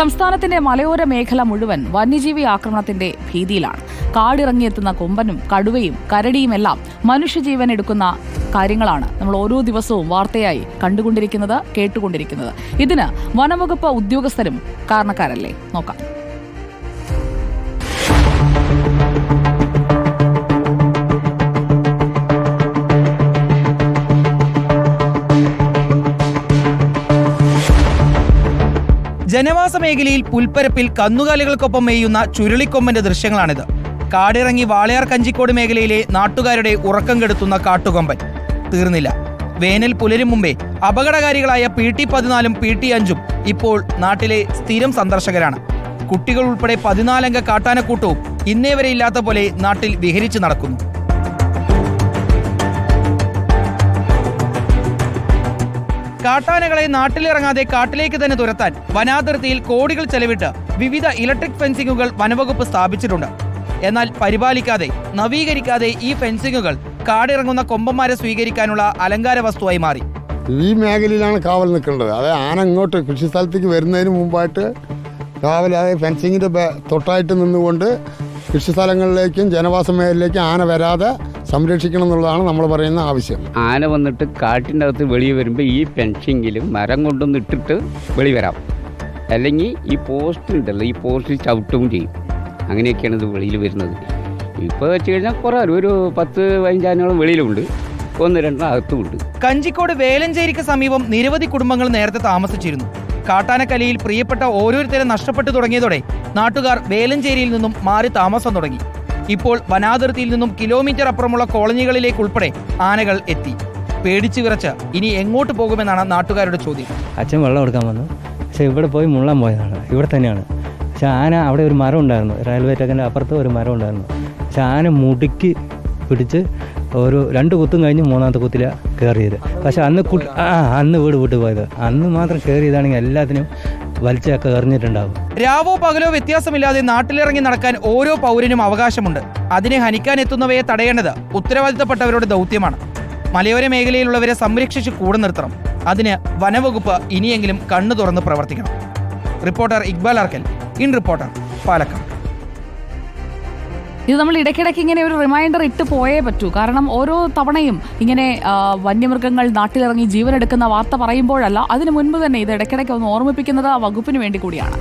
സംസ്ഥാനത്തിന്റെ മലയോര മേഖല മുഴുവൻ വന്യജീവി ആക്രമണത്തിന്റെ ഭീതിയിലാണ്. കാടിറങ്ങിയെത്തുന്ന കൊമ്പനും കടുവയും കരടിയുമെല്ലാം മനുഷ്യജീവൻ എടുക്കുന്ന കാര്യങ്ങളാണ് നമ്മൾ ഓരോ ദിവസവും വാർത്തയായി കണ്ടുകൊണ്ടിരിക്കുന്നത് കേട്ടുകൊണ്ടിരിക്കുന്നത്. ഇതിന് വനംവകുപ്പ് ഉദ്യോഗസ്ഥരും കാരണക്കാരല്ലേ? നോക്കാം. ജനവാസ മേഖലയിൽ പുൽപ്പരപ്പിൽ കന്നുകാലികൾക്കൊപ്പം മേയുന്ന ചുരുളിക്കൊമ്പന്റെ ദൃശ്യങ്ങളാണിത്. കാടിറങ്ങി വാളയാർ കഞ്ചിക്കോട് മേഖലയിലെ നാട്ടുകാരുടെ ഉറക്കം കെടുത്തുന്ന കാട്ടുകൊമ്പൻ. തീർന്നില്ല. വേനൽ പുലരും മുമ്പേ അപകടകാരികളായ പി ടി പതിനാലും പി ടി അഞ്ചും ഇപ്പോൾ നാട്ടിലെ സ്ഥിരം സന്ദർശകരാണ്. കുട്ടികൾ ഉൾപ്പെടെ പതിനാലംഗ കാട്ടാനക്കൂട്ടവും ഇന്നേ വരെ ഇല്ലാത്ത പോലെ നാട്ടിൽ വിഹരിച്ചു നടക്കുന്നു. കാട്ടാനകളെ നാട്ടിലിറങ്ങാതെ കാട്ടിലേക്ക് തന്നെ തുരത്താൻ വനാതിർത്തിയിൽ കോടികൾ ചെലവിട്ട് വിവിധ ഇലക്ട്രിക് ഫെൻസിങ്ങുകൾ വനവകുപ്പ് സ്ഥാപിച്ചിട്ടുണ്ട്. എന്നാൽ പരിപാലിക്കാതെ നവീകരിക്കാതെ ഈ ഫെൻസിങ്ങുകൾ കാടിറങ്ങുന്ന കൊമ്പന്മാരെ സ്വീകരിക്കാനുള്ള അലങ്കാര വസ്തുവായി മാറി. ഈ മേഖലയിലാണ് കാവൽ നിൽക്കേണ്ടത്. അതായത് ആന ഇങ്ങോട്ട് കൃഷി സ്ഥലത്തേക്ക് വരുന്നതിന് മുമ്പായിട്ട് കാവൽ അതായത് ഫെൻസിങ്ങിന്റെ തൊട്ടായിട്ട് നിന്നുകൊണ്ട് കൃഷി സ്ഥലങ്ങളിലേക്കും ജനവാസ മേഖലയിലേക്കും ആന വരാതെ സംരക്ഷിക്കണം എന്നുള്ളതാണ് നമ്മൾ പറയുന്ന ആവശ്യം. ആന വന്നിട്ട് കാട്ടിന്റെ അകത്ത് വെളിയിൽ വരുമ്പോൾ ഈ ഫെൻസിങ്ങിലും മരം കൊണ്ടൊന്ന് ഇട്ടിട്ട് വെളി വരാം. അല്ലെങ്കിൽ ഈ പോസ്റ്റ് ഉണ്ടല്ലോ ഈ പോസ്റ്റിൽ ചവിട്ടും ചെയ്യും. അങ്ങനെയൊക്കെയാണ് ഇത് വെളിയിൽ വരുന്നത്. ഇപ്പോൾ വെച്ച് കഴിഞ്ഞാൽ കുറേ ഒരു പത്ത് പതിനഞ്ചാനോളം വെളിയിലുണ്ട്. ഒന്ന് രണ്ടോ അകത്തുമുണ്ട്. കഞ്ചിക്കോട് വേലഞ്ചേരിക്ക് സമീപം നിരവധി കുടുംബങ്ങൾ നേരത്തെ താമസിച്ചിരുന്നു. കാട്ടാനക്കലയിൽ പ്രിയപ്പെട്ട ഓരോരുത്തരെ നഷ്ടപ്പെട്ടു തുടങ്ങിയതോടെ നാട്ടുകാർ വേലഞ്ചേരിയിൽ നിന്നും മാറി താമസം തുടങ്ങി. ഇപ്പോൾ വനാതിർത്തിയിൽ നിന്നും കിലോമീറ്റർ അപ്പുറമുള്ള കോളനികളിലേക്ക് ഉൾപ്പെടെ ആനകൾ എത്തി. പേടിച്ചു വിറച്ച് ഇനി എങ്ങോട്ട് പോകുമെന്നാണ് നാട്ടുകാരുടെ ചോദ്യം. അച്ഛൻ വെള്ളം എടുക്കാൻ വന്നു. പക്ഷേ ഇവിടെ പോയി മുള്ളാൻ പോയതാണ്. ഇവിടെ തന്നെയാണ്. പക്ഷെ ആന അവിടെ ഒരു മരം ഉണ്ടായിരുന്നു. റെയിൽവേ ട്രാക്കിന്റെ അപ്പുറത്ത് ഒരു മരം ഉണ്ടായിരുന്നു. പക്ഷെ ആന മുടുക്കി പിടിച്ച് ഒരു രണ്ട് കുത്തും കഴിഞ്ഞ് മൂന്നാമത്തെ കുത്തില കയറിയത് പക്ഷെ അന്ന് കുട്ടി ആ അന്ന് വീട് വിട്ട് പോയത് അന്ന് മാത്രം കയറിയതാണെങ്കിൽ എല്ലാത്തിനും വലിച്ചൊക്കെ എറിഞ്ഞിട്ടുണ്ടാവും. രാവോ പകലോ വ്യത്യാസമില്ലാതെ നാട്ടിലിറങ്ങി നടക്കാൻ ഓരോ പൗരനും അവകാശമുണ്ട്. അതിനെ ഹനിക്കാൻ എത്തുന്നവയെ തടയേണ്ടത് ഉത്തരവാദിത്തപ്പെട്ടവരുടെ ദൗത്യമാണ്. മലയോര മേഖലയിലുള്ളവരെ സംരക്ഷിച്ച് കൂടെ നിർത്തണം. അതിന് വനവകുപ്പ് ഇനിയെങ്കിലും കണ്ണു തുറന്ന് പ്രവർത്തിക്കണം. Reporter Iqbal Arkal in reporter Palakkad. ഇത് നമ്മൾ ഇടയ്ക്കിടയ്ക്ക് ഇങ്ങനെ ഒരു റിമൈൻഡർ ഇട്ട് പോയേ പറ്റൂ. കാരണം ഓരോ തവണയും ഇങ്ങനെ വന്യമൃഗങ്ങൾ നാട്ടിലിറങ്ങി ജീവനെടുക്കുന്ന വാർത്ത പറയുമ്പോഴല്ല അതിനു മുൻപ് തന്നെ ഇത് ഇടയ്ക്കിടയ്ക്ക് ഒന്ന് ഓർമ്മിപ്പിക്കുന്നത് ആ വകുപ്പിന് വേണ്ടി കൂടിയാണ്.